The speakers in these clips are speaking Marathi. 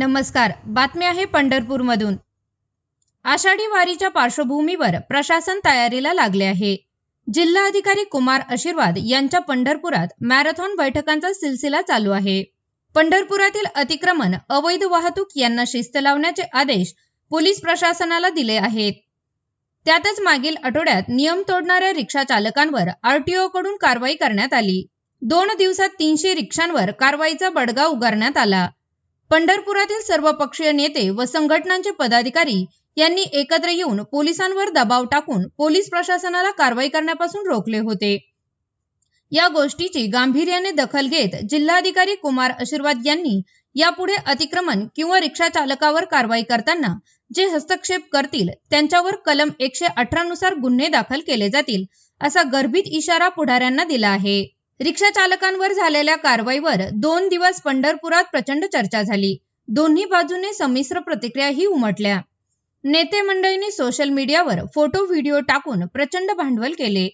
नमस्कार. बातमी आहे पंढरपूरमधून. आषाढी वारीच्या पार्श्वभूमीवर प्रशासन तयारीला लागले आहे. जिल्हाधिकारी कुमार आशीर्वाद यांच्या पंढरपुरात मॅरेथॉन बैठकांचा सिलसिला चालू आहे. पंढरपुरातील अतिक्रमण अवैध वाहतूक यांना शिस्त लावण्याचे आदेश पोलीस प्रशासनाला दिले आहेत. त्यातच मागील आठवड्यात नियम तोडणाऱ्या रिक्षा चालकांवर आरटीओ कडून कारवाई करण्यात आली. दोन दिवसात तीनशे रिक्षांवर कारवाईचा बडगा उगारण्यात आला. पंढरपुरातील सर्व पक्षीय नेते व संघटनांचे पदाधिकारी यांनी एकत्र येऊन पोलिसांवर दबाव टाकून पोलीस प्रशासनाला कारवाई करण्यापासून रोखले होते. या गोष्टीची गांभीर्याने दखल घेत जिल्हाधिकारी कुमार आशीर्वाद यांनी यापुढे अतिक्रमण किंवा रिक्षा चालकावर कारवाई करताना जे हस्तक्षेप करतील त्यांच्यावर कलम एकशे अठरा नुसार गुन्हे दाखल केले जातील असा गर्भित इशारा पुढाऱ्यांना दिला आहे. रिक्षा चालकांवर झालेल्या कारवाईवर दोन दिवस पंढरपुरात प्रचंड चर्चा झाली. दोन्ही बाजूने संमिश्र प्रतिक्रियाही उमटल्या. नेते मंडळींनी सोशल मीडियावर फोटो व्हिडिओ टाकून प्रचंड भांडवल केले.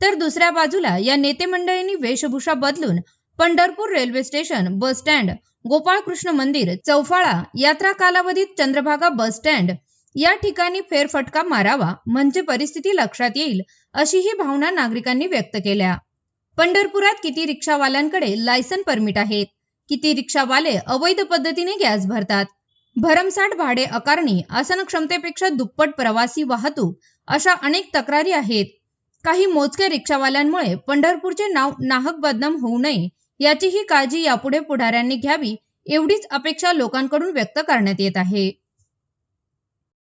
तर दुसऱ्या बाजूला या नेते मंडळींनी वेशभूषा बदलून Pandharpur railway station bus stand Gopalkrishna मंदिर चौफाळा यात्रा कालावधीत चंद्रभागा बस स्टँड या ठिकाणी फेरफटका मारावा म्हणजे परिस्थिती लक्षात येईल अशीही भावना नागरिकांनी व्यक्त केल्या. पंढरपुरात किती रिक्षावाल्यांकडे लायसन परमिट आहेत? किती रिक्षावाले अवैध पद्धतीने गॅस भरतात? भरमसाठ भाडे आकारणी आसन क्षमतेपेक्षा दुप्पट प्रवासी वाहतूक अशा अनेक तक्रारी आहेत. काही मोजक्या रिक्षावाल्यांमुळे पंढरपूरचे नाव नाहक बदनाम होऊ नये याचीही काळजी यापुढे पुढाऱ्यांनी घ्यावी एवढीच अपेक्षा लोकांकडून व्यक्त करण्यात येत आहे.